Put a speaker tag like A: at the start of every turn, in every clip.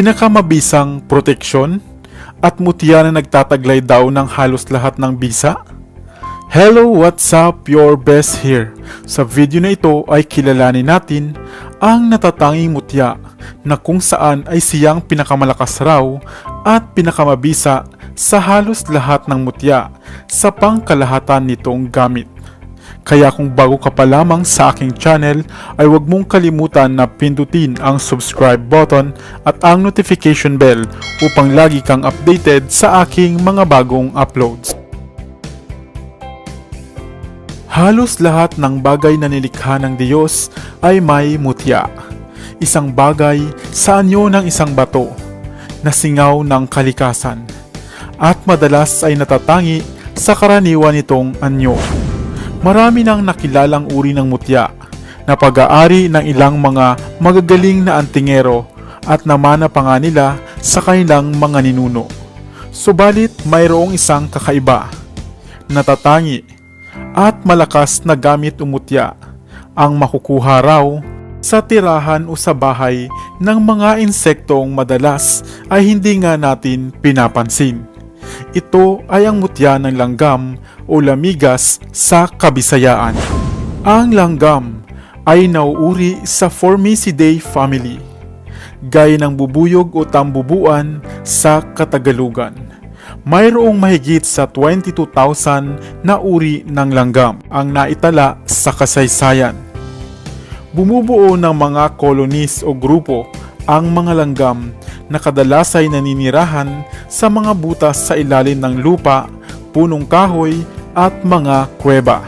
A: pinakamabisang proteksyon at mutya na nagtataglay daw ng halos lahat ng bisa? Hello, what's up? Your best here. Sa video na ito ay kilalanin natin ang natatanging mutya na kung saan ay siyang pinakamalakas raw at pinakamabisa sa halos lahat ng mutya sa pangkalahatan nitong gamit. Kaya kung bago ka pa lamang sa aking channel ay huwag mong kalimutan na pindutin ang subscribe button at ang notification bell upang lagi kang updated sa aking mga bagong uploads. Halos lahat ng bagay na nilikha ng Diyos ay may mutya. Isang bagay sa anyo ng isang bato na singaw ng kalikasan at madalas ay natatangi sa karaniwan nitong anyo. Marami nang nakilalang uri ng mutya na pag-aari ng ilang mga magagaling na antingero at namana pa nga nila sa kanilang mga ninuno. Subalit mayroong isang kakaiba, natatangi at malakas na gamit umutya ang makukuha raw sa tirahan o sa bahay ng mga insektong madalas ay hindi nga natin pinapansin. Ito ay ang mutya ng langgam o lamigas sa kabisayaan. Ang langgam ay nauuri sa Formicidae family, gaya ng bubuyog o tambubuan sa Katagalugan. Mayroong mahigit sa 22,000 na uri ng langgam ang naitala sa kasaysayan. Bumubuo ng mga colonies o grupo ang mga langgam na kadalas ay naninirahan sa mga butas sa ilalim ng lupa, punong kahoy at mga kuweba.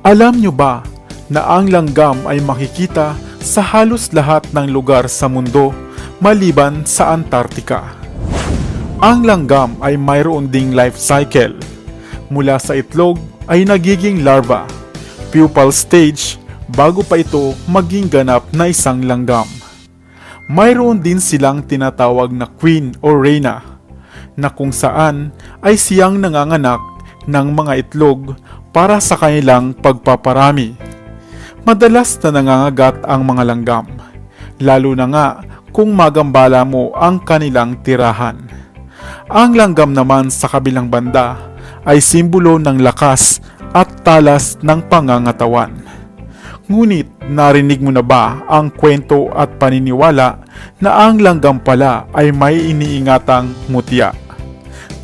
A: Alam nyo ba na ang langgam ay makikita sa halos lahat ng lugar sa mundo maliban sa Antarctica? Ang langgam ay mayroon ding life cycle. Mula sa itlog ay nagiging larva, pupal stage, bago pa ito maging ganap na isang langgam. Mayroon din silang tinatawag na queen o reyna, na kung saan ay siyang nanganganak ng mga itlog para sa kanilang pagpaparami. Madalas na nangangagat ang mga langgam, lalo na nga kung magambala mo ang kanilang tirahan. Ang langgam naman sa kabilang banda ay simbolo ng lakas at talas ng pangangatawan. Ngunit narinig mo na ba ang kwento at paniniwala na ang langgam pala ay may iniingatang mutya?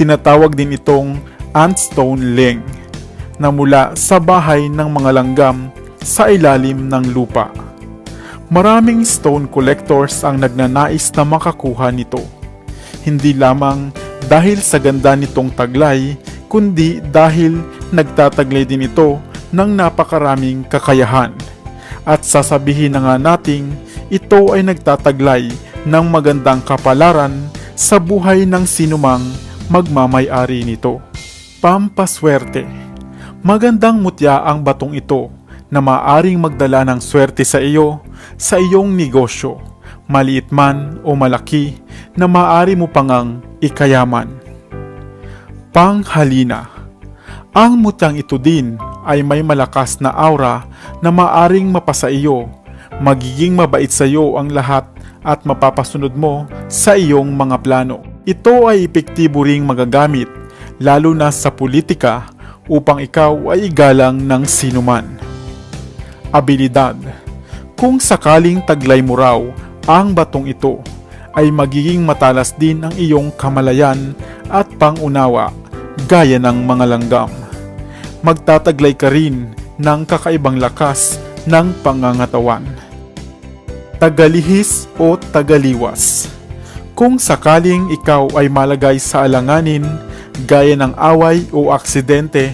A: Tinatawag din itong antstone leng na mula sa bahay ng mga langgam sa ilalim ng lupa. Maraming stone collectors ang nagnanais na makakuha nito. Hindi lamang dahil sa ganda nitong taglay, kundi dahil nagtataglay din ito ng napakaraming kakayahan. At sasabihin na nga nating ito ay nagtataglay ng magandang kapalaran sa buhay ng sinumang magmamay-ari nito. Pampaswerte Magandang mutya ang batong ito na maaring magdala ng swerte sa iyo sa iyong negosyo, maliit man o malaki na maaari mo pangang ikayaman. Panghalina Ang mutyang ito din ay may malakas na aura na maaring mapasa iyo, magiging mabait sa iyo ang lahat at mapapasunod mo sa iyong mga plano. Ito ay epektibo ring magagamit lalo na sa politika upang ikaw ay igalang ng sinuman. Abilidad Kung sakaling taglay mo raw ang batong ito, ay magiging matalas din ang iyong kamalayan at pangunawa gaya ng mga langgam. Magtataglay ka rin ng kakaibang lakas ng pangangatawan. Tagalihis o tagaliwas Kung sakaling ikaw ay malagay sa alanganin gaya ng away o aksidente,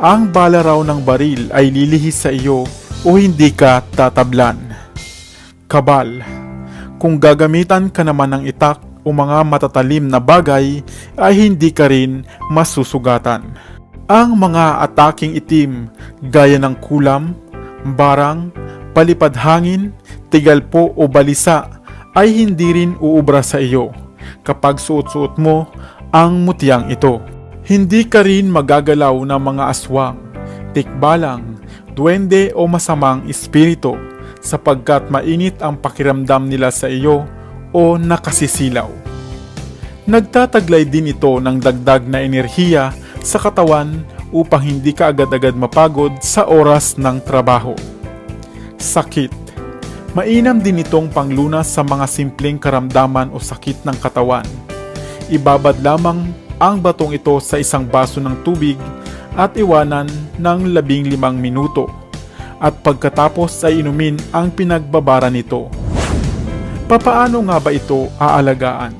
A: ang bala raw ng baril ay lilihis sa iyo o hindi ka tatablan. Kabal Kung gagamitan ka naman ng itak o mga matatalim na bagay ay hindi ka rin masusugatan. Ang mga ataking itim gaya ng kulam, barang, palipad hangin, tigalpo o balisa ay hindi rin uubra sa iyo kapag suot-suot mo ang mutyang ito. Hindi ka rin magagalaw ng mga aswang, tikbalang, duwende o masamang espiritu sapagkat mainit ang pakiramdam nila sa iyo o nakasisilaw. Nagtataglay din ito ng dagdag na enerhiya sa katawan upang hindi ka agad-agad mapagod sa oras ng trabaho. Sakit Mainam din itong panglunas sa mga simpleng karamdaman o sakit ng katawan. Ibabad lamang ang batong ito sa isang baso ng tubig at iwanan ng labing limang minuto. At pagkatapos ay inumin ang pinagbabara nito. Papaano nga ba ito aalagaan?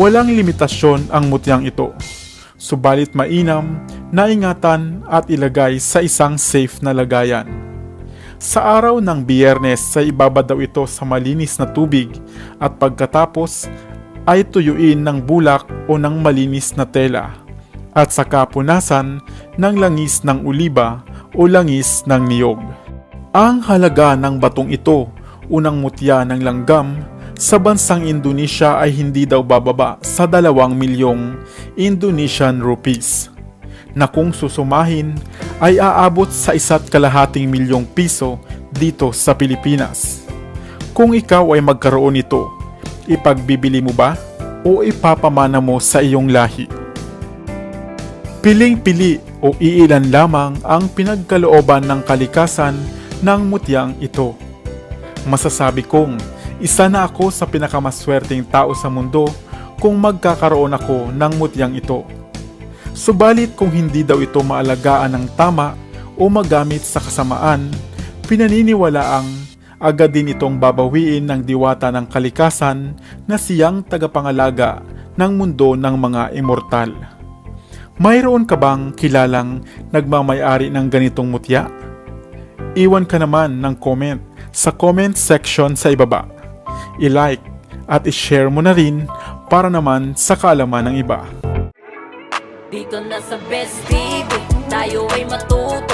A: Walang limitasyon ang mutyang ito. Subalit mainam na ingatan at ilagay sa isang safe na lagayan. Sa araw ng biyernes ay ibabad daw ito sa malinis na tubig at pagkatapos ay tuyuin ng bulak o ng malinis na tela at saka punasan ng langis ng uliba o langis ng niyog. Ang halaga ng batong ito, unang mutya ng langgam, sa bansang Indonesia ay hindi daw bababa sa dalawang milyong Indonesian rupees na kung susumahin ay aabot sa isa't kalahating milyong piso dito sa Pilipinas. Kung ikaw ay magkaroon nito, ipagbibili mo ba o ipapamana mo sa iyong lahi? Piling-pili o iilan lamang ang pinagkalooban ng kalikasan ng mutyang ito. Masasabi kong isa na ako sa pinakamaswerteng tao sa mundo kung magkakaroon ako ng mutyang ito. Subalit kung hindi daw ito maalagaan ng tama o magamit sa kasamaan, pinaniniwalaang agad din itong babawiin ng diwata ng kalikasan na siyang tagapangalaga ng mundo ng mga immortal. Mayroon ka bang kilalang nagmamayari ng ganitong mutya? Iwan ka naman ng comment sa comment section sa ibaba. I-like at i-share mo na rin para naman sa kaalaman ng iba.
B: Dito na sa Best TV Tayo ay matuto